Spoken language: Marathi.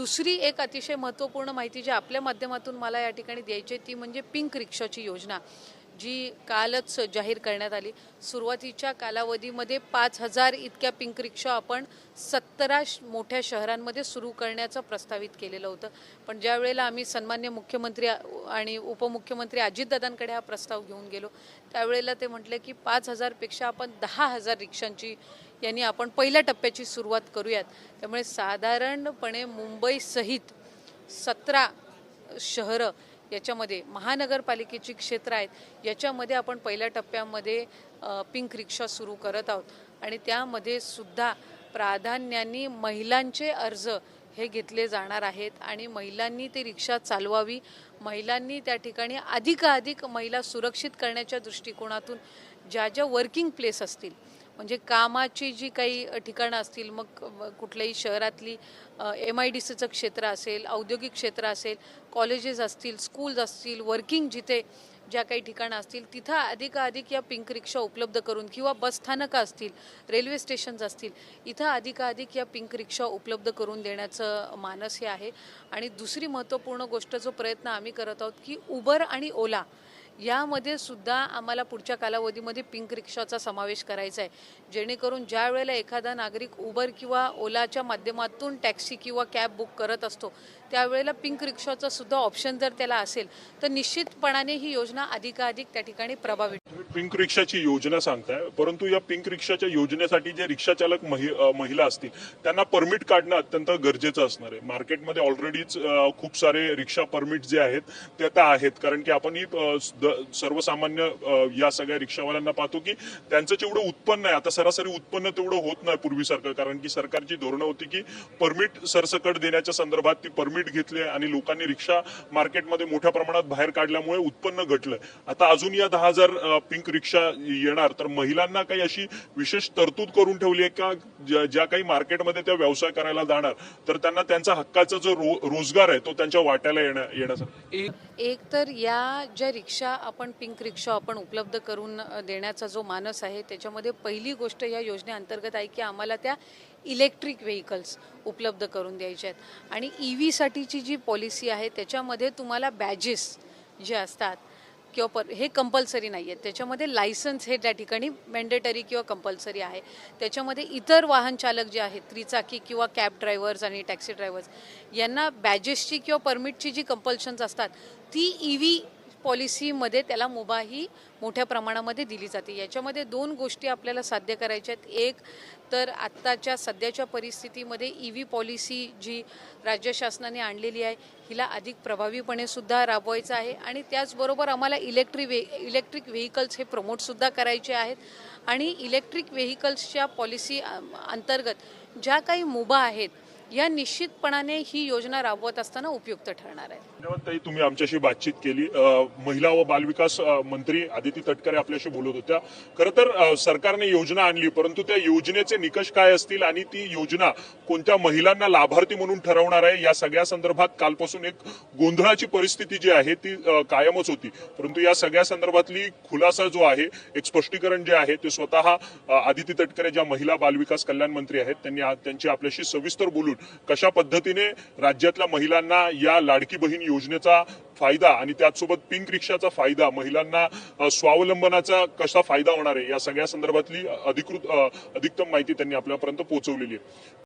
दुसरी एक अतिशय महत्त्वपूर्ण माहिती जी आपल्या माध्यमातून मला या ठिकाणी द्यायची आहे ती म्हणजे पिंक रिक्षाची योजना जी कालच जाहीर करण्यात आली. सुरुवातीच्या कालावधीमध्ये पाच हजार इतक्या पिंक रिक्षा आपण सत्तरा श- मोठ्या शहरांमध्ये सुरू करण्याचं प्रस्तावित केलेलं होतं. पण ज्या वेळेला आम्ही सन्मान्य मुख्यमंत्री आणि उपमुख्यमंत्री अजितदादांकडे हा प्रस्ताव घेऊन गेलो त्यावेळेला ते म्हटले की पाच हजारपेक्षा आपण दहा हजार रिक्षांची यांनी आपण पहिल्या टप्प्याची सुरुवात करूयात. त्यामुळे साधारणपणे मुंबईसहित सतरा शहरं याच्यामध्ये महानगरपालिकेची क्षेत्र आहेत. याच्यामध्ये आपण पहिल्या टप्प्यामध्ये पिंक रिक्षा सुरू करत आहोत. आणि त्यामध्ये सुद्धा प्राधान्याने महिलांचे अर्ज हे घेतले जाणार आहेत आणि महिलांनी ती रिक्षा चालवावी. महिलांनी त्या ठिकाणी अधिकाधिक महिला सुरक्षित करण्याच्या दृष्टिकोनातून ज्या ज्या वर्किंग प्लेस असतील म्हणजे कामाची जी काही ठिकाणं असतील मग कुठल्याही शहरातली एम आय डी सीचं क्षेत्र असेल औद्योगिक क्षेत्र असेल कॉलेजेस असतील स्कूल्स असतील वर्किंग जिथे ज्या काही ठिकाणं असतील तिथं अधिकाधिक या पिंक रिक्षा उपलब्ध करून किंवा बसस्थानकं असतील रेल्वे स्टेशन्स असतील इथं अधिकाधिक या पिंक रिक्षा उपलब्ध करून देण्याचं मानस हे आहे. आणि दुसरी महत्त्वपूर्ण गोष्ट जो प्रयत्न आम्ही करत आहोत की उबर आणि ओला यामध्ये सुद्धा आम्हाला पुढच्या कालावधीमध्ये पिंक रिक्षाचा समावेश करायचा आहे. जेणेकरून ज्या वेळेला एखादा नागरिक उबर किंवा ओलाच्या माध्यमातून टॅक्सी किंवा कॅब बुक करत असतो त्यावेळेला पिंक रिक्षाचा सुद्धा ऑप्शन जर त्याला असेल तर निश्चितपणाने ही योजना अधिकाधिक त्या ठिकाणी प्रभावी पिंक रिक्षाची योजना सांगताय परंतु या पिंक रिक्षाच्या योजनेसाठी जे रिक्षा चालक महि- महिला असतील त्यांना परमिट काढणं अत्यंत गरजेचं असणार आहे. मार्केटमध्ये ऑलरेडीच खूप सारे रिक्षा परमिट जे आहेत ते आता आहेत. कारण की आपण ही सर्वसामान्य या सगळ्या रिक्षावाल्यांना पाहतो की त्यांचं जेवढं उत्पन्न आहे. आता सरासरी उत्पन्न तेवढं होत नाही पूर्वीसारखं कारण की सरकारची धोरणं होती की परमिट सरसकट देण्याच्या संदर्भात ती परमिट घेतली आणि लोकांनी रिक्षा मार्केटमध्ये मोठ्या प्रमाणात बाहेर काढल्यामुळे उत्पन्न घटलं. आता अजून या दहा हजार पिंक रिक्षा येणार तर महिलांना काही अशी विशेष तरतूद करून ठेवली आहे का? ज्या ज्या काही मार्केटमध्ये त्या व्यवसाय करायला जाणार तर त्यांना त्यांचा हक्काचा जो रोजगार आहे तो त्यांच्या वाट्याला येणार येण्यासाठी. एक तर या ज्या रिक्षा आपण पिंक रिक्षा आपण उपलब्ध करून देण्याचा जो मानस आहे त्याच्यामध्ये पहिली गोष्ट या योजनेअंतर्गत आहे की आम्हाला त्या इलेक्ट्रिक व्हेकल्स उपलब्ध करून द्यायच्या आहेत. आणि ई व्हीसाठीची जी पॉलिसी आहे त्याच्यामध्ये तुम्हाला बॅजेस जे असतात किंवा पर हे कंपल्सरी नाही आहेत त्याच्यामध्ये लायसन्स हे त्या ठिकाणी मॅन्डेटरी किंवा कंपल्सरी आहे. त्याच्यामध्ये इतर वाहन चालक जे आहेत त्रिचाकी किंवा कॅब ड्रायव्हर्स आणि टॅक्सी ड्रायव्हर्स यांना बॅजेसची किंवा परमिटची जी कंपल्शन्स असतात ती ई व्ही पॉलिसीमध्ये त्याला मुभाही मोठ्या प्रमाणामध्ये दिली जाते. याच्यामध्ये दोन गोष्टी आपल्याला साध्य करायच्या आहेत. एक तर आत्ताच्या सध्याच्या परिस्थितीमध्ये ई व्ही पॉलिसी जी राज्य शासनाने आणलेली आहे हिला अधिक प्रभावीपणे सुद्धा राबवायचं आहे आणि त्याचबरोबर आम्हाला इलेक्ट्रिक वे इलेक्ट्रिक व्हेकल्स हे प्रमोटसुद्धा करायचे आहेत. आणि इलेक्ट्रिक व्हेकल्सच्या पॉलिसी अंतर्गत ज्या काही मुभा आहेत या निश्चितपणाने ही योजना राबवत असताना उपयुक्त ठरणार आहे. धन्यवाद ताई तुम्ही आमच्याशी बातचीत केली. महिला व बालविकास मंत्री आदिती तटकरे आपल्याशी बोलत होत्या. खरं तर सरकारने योजना आणली परंतु त्या योजनेचे निकष काय असतील आणि ती योजना कोणत्या महिलांना लाभार्थी म्हणून ठरवणार आहे या सगळ्या संदर्भात कालपासून एक गोंधळाची परिस्थिती जी आहे ती कायमच होती. परंतु या सगळ्या संदर्भातली खुलासा जो आहे एक स्पष्टीकरण जे आहे ते स्वतः आदिती तटकरे ज्या महिला बालविकास कल्याण मंत्री आहेत त्यांनी त्यांची आपल्याशी सविस्तर बोलून कशा पद्धतीने राज्यातल्या महिलांना या लाडकी बहीण योजनेचा फायदा आणि त्याचसोबत पिंक रिक्षाचा फायदा महिलांना स्वावलंबनाचा कसा फायदा होणार आहे या सगळ्या संदर्भातली अधिकृत अधिकतम माहिती त्यांनी आपल्यापर्यंत पोहोचवलेली आहे.